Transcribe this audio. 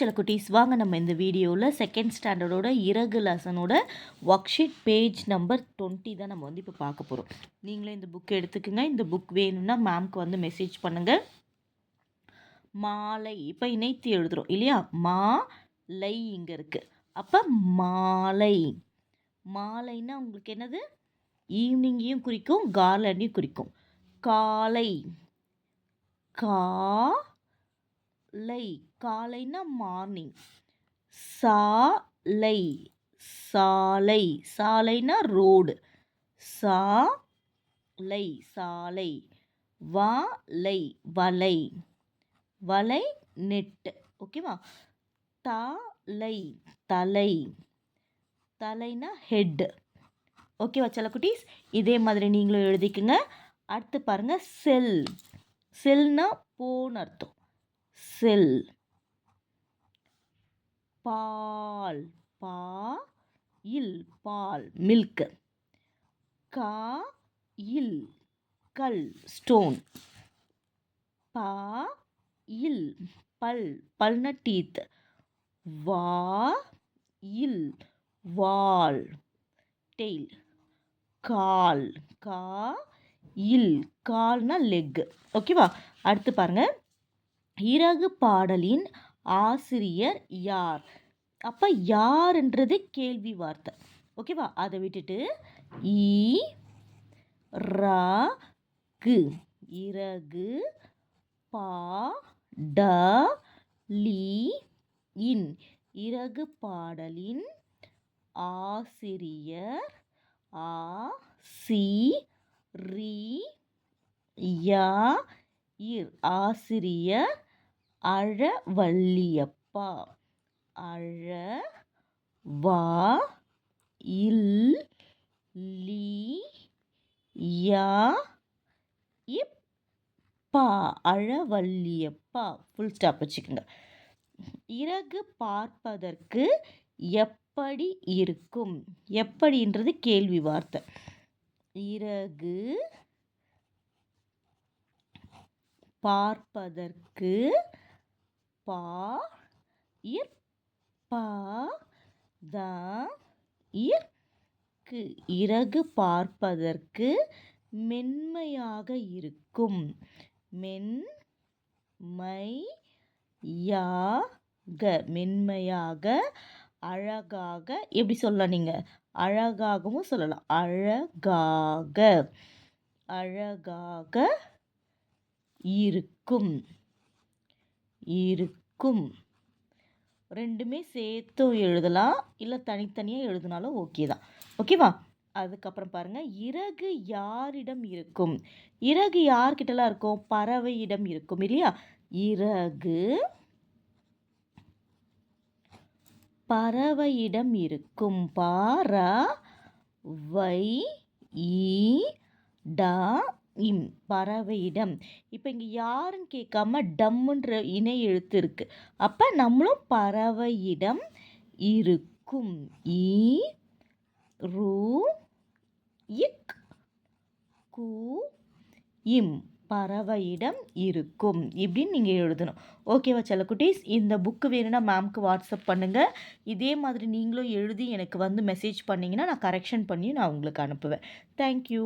சில குட்டீஸ் வாங்க நம்ம இந்த வீடியோவில் செகண்ட் ஸ்டாண்டர்டோட இறகு லெசனோட worksheet page number twenty தான் நம்ம வந்து இப்போ பார்க்க போகிறோம் நீங்களே இந்த புக் எடுத்துக்கோங்க. இந்த புக் வேணும்னா மேம்க்கு வந்து மெசேஜ் பண்ணுங்கள் மாலை இப்போ இணைத்து எழுதுகிறோம் இல்லையா? மா லை இங்கே இருக்குது அப்போ மாலை. மாலைன்னா உங்களுக்கு என்னது? ஈவினிங்கையும் குறிக்கும் கார்லண்டையும் குறிக்கும். காலை. கா லை காலைன்னா மார்னிங் சாலை சாலை சாலைனா ரோடு சாலை சாலை வாலை வலை. வலை நெட்டு. ஓகேவா தலை. தலை தலைனா ஹெட் ஓகேவா சில குட்டீஸ்? இதே மாதிரி நீங்களும் எழுதிக்குங்க. அடுத்து பாருங்கள் செல். செல்னா போன்னு அர்த்தம். செல். பால். பா இல் பால். மில்க். கா இல் கல். ஸ்டோன். பா இல் பல். பல்ன டீத். வா இல் வால். டெய்ல். கால். கா இல். கால்னா லெக். ஓகேவா? அடுத்து பாருங்கள் இறகு பாடலின் ஆசிரியர் யார்? அப்போ யாருன்றது கேள்வி வார்த்தை. ஓகேவா அதை விட்டுட்டு ஈ கு. இறகு பா ட லி இன். இறகு பாடலின் ஆசிரியர் ஆ சி ரி யா இர். ஆசிரியர் அழவல்லியப்பா அழ வா இல் லி யா இப்பா அழவல்லியப்பா ஃபுல் ஸ்டாப் வச்சுக்கோங்க. இறகு பார்ப்பதற்கு எப்படி இருக்கும்? எப்படின்றது கேள்வி வார்த்தை. இறகு பார்ப்பதற்கு பா இர் பா த இற்கு இறகு பார்ப்பதற்கு மென்மையாக இருக்கும். மென் மை யாக மென்மையாக அழகாக எப்படி சொல்லலாம் நீங்கள் அழகாகவும் சொல்லலாம். அழகாக அழகாக இருக்கும். இருக்கும். ரெண்டுமே சேர்த்து எழுதலாம். இல்லை தனித்தனியாக எழுதினாலும் ஓகே தான். ஓகேவா அதுக்கப்புறம் பாருங்கள் இறகு யாரிடம் இருக்கும்? இறகு யார்கிட்டலாம் இருக்கும்? பறவையிடம் இருக்கும் இல்லையா? இறகு பறவையிடம் இருக்கும். பாரா வை ஈ டா இம் பறவையிடம். இப்போ இங்கே யாருன்னு கேட்காம டம்முன்ற இணை எழுத்து இருக்குது அப்போ நம்மளும் பறவையிடம் இருக்கும். ஈ ரூ இக் கு இம் பறவையிடம் இருக்கும். இப்படின்னு நீங்கள் எழுதணும். ஓகேவா செல்லக்குட்டீஸ்? இந்த புக்கு வேணும்னா மேம்க்கு வாட்ஸ்அப் பண்ணுங்கள் இதே மாதிரி நீங்களும் எழுதி எனக்கு வந்து மெசேஜ் பண்ணிங்கன்னா நான் கரெக்ஷன் பண்ணி நான் உங்களுக்கு அனுப்புவேன். தேங்க்யூ